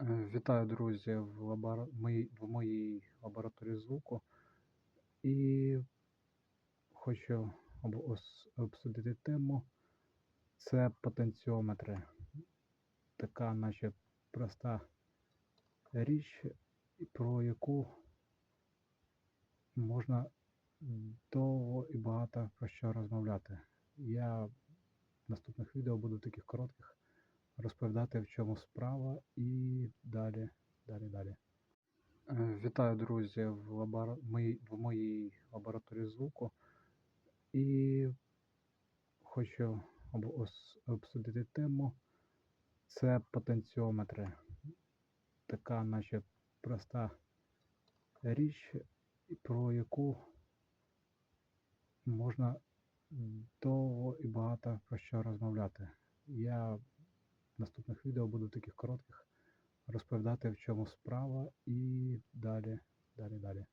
Е, Вітаю, друзі, в, лабора... в моїй лабораторії звуку. І хочу обсудити тему. Це потенціометри. Така, наче проста річ, про яку можна довго і багато про що розмовляти. Я в наступних відео буду таких коротких розповідати, в чому справа, і далі, далі, далі. Е, Вітаю, друзі, в, лабора... в моїй лабораторії звуку. І хочу обсудити тему. Це потенціометри. Така, наче проста річ, про яку можна довго і багато про що розмовляти. Я наступних відео буду таких коротких розповідати, в чому справа, і далі, далі, далі.